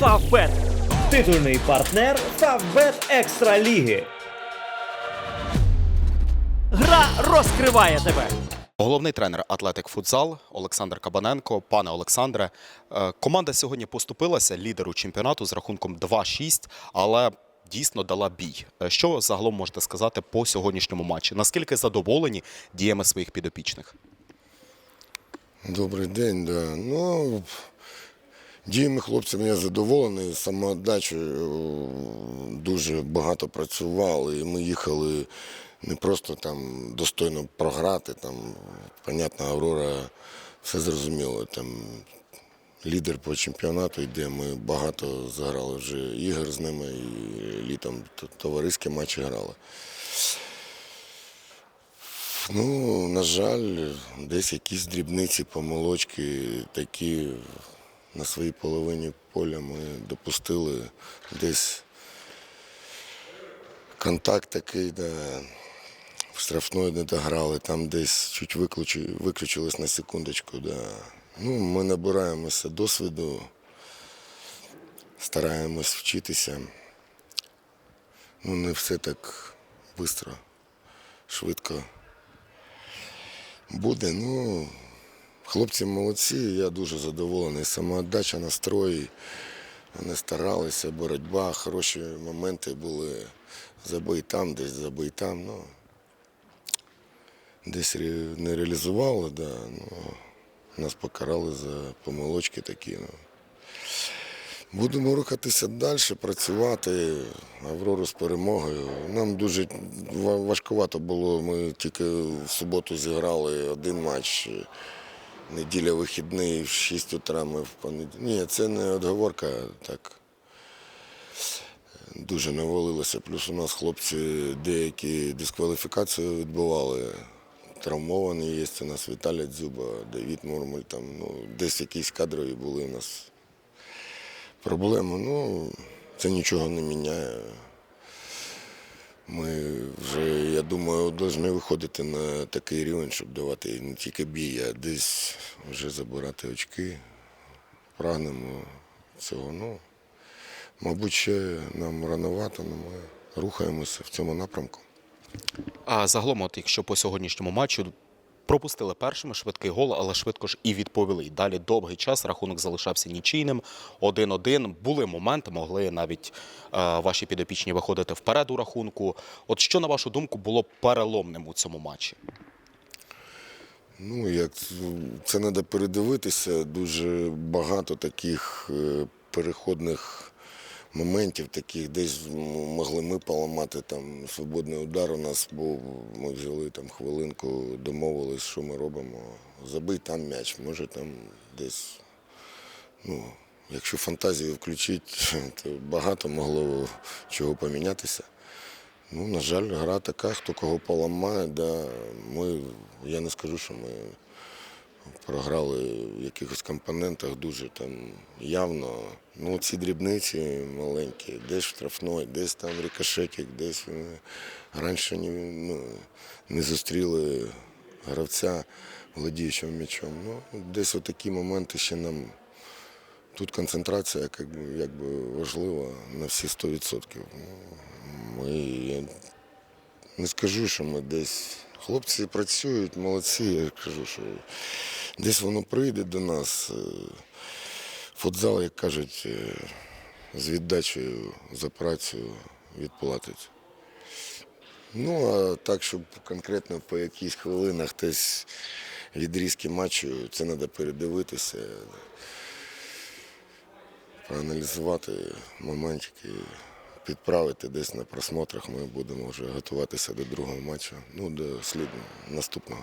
Фавбет. Титульний партнер Фавбет Екстра Ліги. Гра розкриває тебе. Головний тренер Атлетик Футзал Олександр Кабаненко. Пане Олександре, е, команда сьогодні поступилася лідеру чемпіонату з рахунком 2-6, але дійсно дала бій. Е, Що загалом можете сказати по сьогоднішньому матчі? Наскільки задоволені діями своїх підопічних? Добрий день, да. Ну, діями хлопців я задоволений. Самоотдачею е, дуже багато працювали. І ми їхали не просто там достойно програти. Там, понятно, Аврора все зрозуміло. Там лідер по чемпіонату йде. Ми багато заграли вже ігор з ними і літом товариські матчі грали. Ну, на жаль, десь якісь дрібниці, помилочки такі на своїй половині поля ми допустили. Десь контакт такий, да, в штрафної не дограли, там десь чуть виключи, виключилось на секундочку. Да. Ну, ми набираємося досвіду, стараємось вчитися. Ну, не все так швидко, швидко буде. Ну, хлопці молодці, я дуже задоволений. Самоотдача, настрої. Вони старалися, боротьба, хороші моменти були. Забий там, десь забий там. Ну, десь не реалізували, да, ну, нас покарали за помилочки такі. Ну. Будемо рухатися далі, працювати. Аврору з перемогою. Нам дуже важкувато було. Ми тільки в суботу зіграли один матч. Неділя вихідний, в 6 утра ми в понеділок. Ні, це не відговорка, так. Дуже навалилося. Плюс у нас хлопці деякі дискваліфікацію відбували. Травмовані є. У нас Віталій Дзюба, Давід Мурмель, там, ну, десь якісь кадрові були у нас проблеми. Ну, це нічого не міняє. Ми вже, я думаю, повинні виходити на такий рівень, щоб давати не тільки бій, а десь вже забирати очки. Прагнемо цього. Ну, мабуть, ще нам рановато, але ми рухаємося в цьому напрямку. А загалом, от якщо по сьогоднішньому матчу пропустили першими швидкий гол, але швидко ж і відповіли. Далі довгий час рахунок залишався нічийним. 1-1. Були моменти, могли навіть е, ваші підопічні виходити вперед у рахунку. От що, на вашу думку, було переломним у цьому матчі? Ну, як це треба передивитися. Дуже багато таких е, переходних моментів, таких десь могли ми поламати там свободний удар. У нас був, ми взяли там хвилинку, домовились, що ми робимо. Забий там м'яч, може там десь. Ну, якщо фантазію включити, то багато могло чого помінятися. Ну, на жаль, гра така, хто кого поламає, да. Ми, я не скажу, що ми програли в якихось компонентах дуже там явно. Ну, ці дрібниці маленькі, десь штрафной, десь там рикошетик, десь вони раніше не, ну, не зустріли гравця володіючого м'ячом. Ну, десь отакі моменти ще нам. Тут концентрація як, якби важлива на всі 100%. Ну, Ми, я не скажу, що ми десь. Хлопці працюють, молодці, я кажу, що десь воно прийде до нас. Е, Футзал, як кажуть, е, з віддачею за працю відплатить. Ну, а так, щоб конкретно по якихось хвилинах десь відрізки матчу, це треба передивитися проаналізувати моментики, підправити десь на просмотрах. Ми будемо вже готуватися до другого матчу, ну до слід наступного.